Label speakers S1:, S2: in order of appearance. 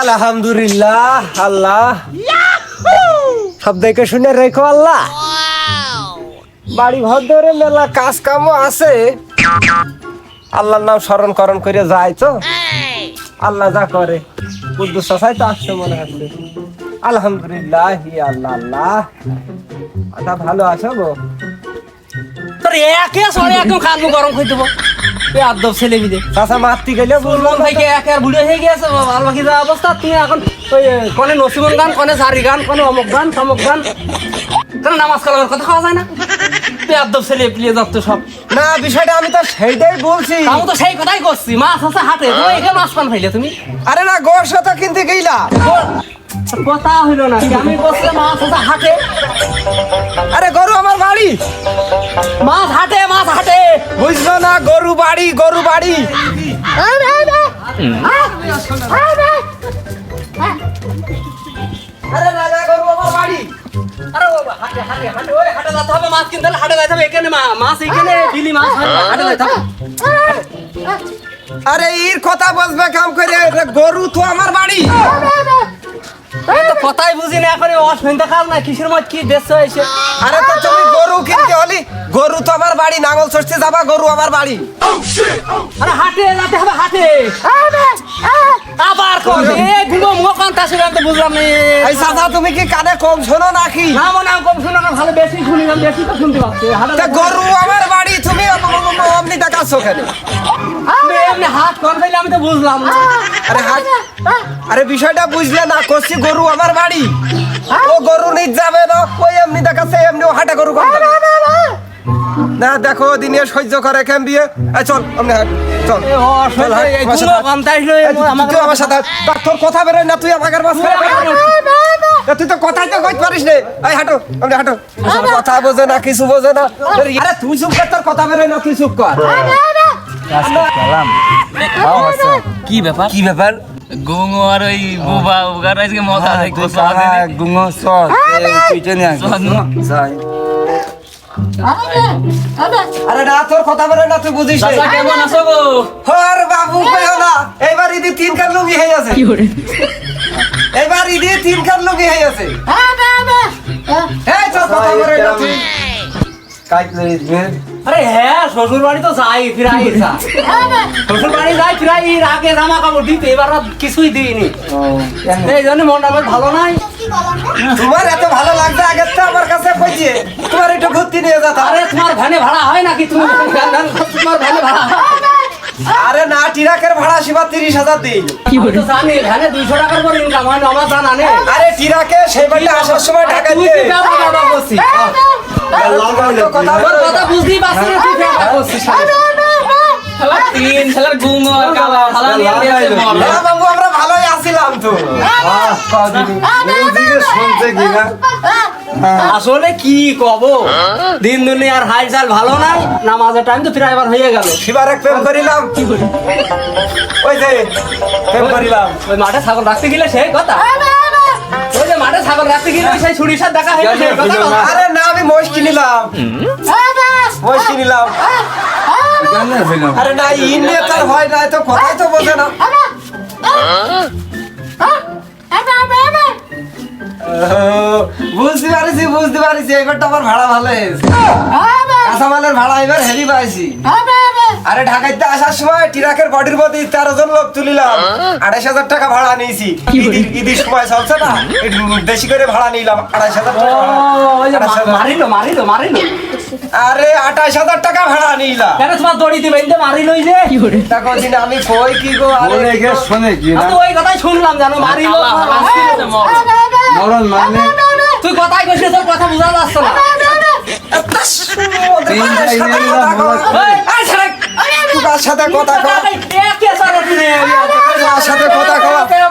S1: আলহামদুলিল্লাহ আল্লাহ। সব শুনে রেখো আল্লাহ। বাড়ি ঘর ধরে মেলা কাজ কামও আছে। আল্লাহর নাম স্মরণ করণ করে যায় তো। আল্লাহ যা করে কুদ্দুস চাচাই তো আসছে মনে হচ্ছে। আলহামদুলিল্লাহ হি আল্লাহ আল্লাহ। আচ্ছা ভালো আছো গো?
S2: তোর একে সরে একদম খান গরম দেবো। তুই আদব ছেলে বিদে
S1: চাচা মারতে গেলে বললাম
S2: থেকে এক আর বুড়ো হয়ে গেছে ভালো বাকি যা অবস্থা তুমি এখন ওই কনে নসিমন গান কনে সারি গান কনে অমুক গান তমুক গান। তোর নামাজ কালামের কথা খাওয়া যায় না? আদব ছেলে প্লিয়ে যাচ্ছ সব।
S1: না বিষয়টা আমি তো সেইটাই বলছি।
S2: তাও তো সেই কথাই করছি। মাছ আছে হাটে তুমি এখানে মাছ পান খাইলে তুমি?
S1: আরে না গোর সাথে কিনতে গেলা
S2: কথা হইল না আমি বলছি মাছ আছে হাটে
S1: বাড়ি গরু বাড়ি। আরে না গরু আমার বাড়ি।
S2: আরে বাবা হাটে হাটে হাটে ওই হাটে যেতে হবে মাছ কিনতে হলে হাটে যেতে হবে। এখানে মাছ এখানে বিলি মাছ হাটে যেতে হবে।
S1: আরে এর কথা বলবে কাম করে গরু তো আমার বাড়ি।
S2: কথাই বুঝি না এখন অসুবিধা কাজ না কিসের মধ্যে কি দেশ হয়েছে?
S1: আরে তো গরু কিনতে হলি? গরু তো আমার বাড়ি নাঙ্গল চড়তে যাবা গরু আমার বাড়ি।
S2: আরে হাটে যেতে হবে হাটে। আবার কর এ গুলো মুখ বুঝলাম না।
S1: এই সাদা তুমি কি কানে কম শোনো নাকি?
S2: না মনে কম শুনে না ভালো বেশি শুনি না বেশি তো শুনতে পাচ্ছি।
S1: তা গরু আমার বাড়ি তুমি অমনি দেখাচ্ছ কেন?
S2: তুমি হাত কর ফেলে আমি তো বুঝলাম না।
S1: আরে আরে বিষয়টা বুঝলে না করছি গরু আমার বাড়ি। ও গরু নিজ যাবে না। ওই এমনি দেখাচ্ছে এমনি ও হাঁটা গরু না দেখো দিনে সহ্য করে কেম দিয়ে? চল এমনি হাঁট চল। চল, আমার সাথে তোর কথা বেরোয় না তুই আমাকে তা তুই তো কথাই তো কইতে পারিস নে। এই হাঁটো কথা বোঝে না কিছু বোঝে না। আরে তুই চুপ কর তোর কথা বেরোয় না তুই চুপ কর।
S3: কি ব্যাপার?
S4: কি ব্যাপার?
S3: গুঙ্গো আর ওই বুবা বুগার আজকে মজা দেখতে
S4: হ্যাঁ, গুঙ্গো আয়।
S3: চল।
S4: যাই।
S1: আরে না তোর কথা বেরোয় না তুই বুঝিস নে।
S3: কেমন আছো গো?
S1: হর বাবু কইও না এইবার ইদি তিন কার লুঙ্গি হয়ে আছে এইবার ইদি তিন কার লুঙ্গি হয়ে আছে এই তোর কথা বেরোয় না তুই।
S4: কাইট লইস নে।
S2: আরে হ্যাঁ শ্বশুর বাড়ি তো যাই ফিরাই শ্বশুর বাড়ি যাই ফিরাই এর আগে জামা কাপড় দিতে এবার কিছুই দিইনি। এই জন্য মনটা আমার ভালো নাই।
S1: তোমার এত ভালো লাগছে আগের তো আমার কাছে কইছে তোমার একটু ঘুরতে নিয়ে যেত
S2: আরে তোমার ভ্যানে ভাড়া হয় নাকি? তুমি তোমার ভ্যানে ভাড়া
S1: আরে না টিরাকের ভাড়া সিবা তিরিশ হাজার দিই।
S2: আমি তো জানি ভ্যানে দুইশো টাকার করে ইনকাম হয় না আমার জানা নেই।
S1: আরে টিরাকে সেই বাড়িতে আসার সময় টাকা দিয়ে
S2: কি ব্যাপার ব্যাপার করছিস?
S1: কথা
S2: তোর
S1: বেরোয়
S2: কথা
S1: না।
S2: বুঝতেই পারছি না, তুই ব্যাপার করছিস।
S3: শালা তিন শালার গুঙ্গো আর কালা শালা নিয়ে গেছে মরলো।
S1: বাবু আমরা ভালোই আছিলাম তো
S4: আহ, কদিন। ওইদিকে শুনছে কি না?
S2: আসলে কি কব দিন দুনিয়ার হাই চাল ভালো নাই নামাজের টাইম তো প্রায় এবার হয়ে গেল
S1: শিবার এক প্রেম করিলাম কি ওই যে প্রেম করিলাম
S2: ওই মাঠে ছাগল রাখতে গেলে সে কথা ছাগল রাখতে গেলে সেই ছুরির সাথে দেখা হয়ে কথা।
S1: আরে না আমি মহিষ কিনিলাম। মহিষ কিনিলাম। আরে না ইন নিয়ে তার হয় না তো কথাই তো বোঝে না। বুঝতে পারিছি বুঝতে পারিছি এবারটা আমার ভাড়া ভালো হয়েছে। কাঁচামালের ভাড়া এবার হেভি পাইছি। আরে ঢাকাইতে আসার সময় টিরাকের বডির মধ্যে তেরো জন লোক তুলিলাম। আড়াইশ হাজার টাকা ভাড়া নিয়েছি। ঈদের ঈদের সময় চলছে না একটু বেশি করে ভাড়া নিলাম আড়াইশ হাজার টাকা
S2: যে। মারিলো মারিলো মারিলো।
S1: আরে আঠাইশ হাজার টাকা ভাড়া নিলাম।
S2: কেন তোমার দড়ি দিবে? ইন্দে মারিলো যে।
S1: তখন দিন আমি কই কি গো আরে?
S4: শোনে কি না?
S2: আমি ওই কথাই শুনলাম জানো মারিলো।
S4: মরণ। মানে?
S2: তুই কথাই কইছিস তোর কথা বোঝা যাচ্ছে না।
S1: সাথে কথা তোর সাথে কথা কও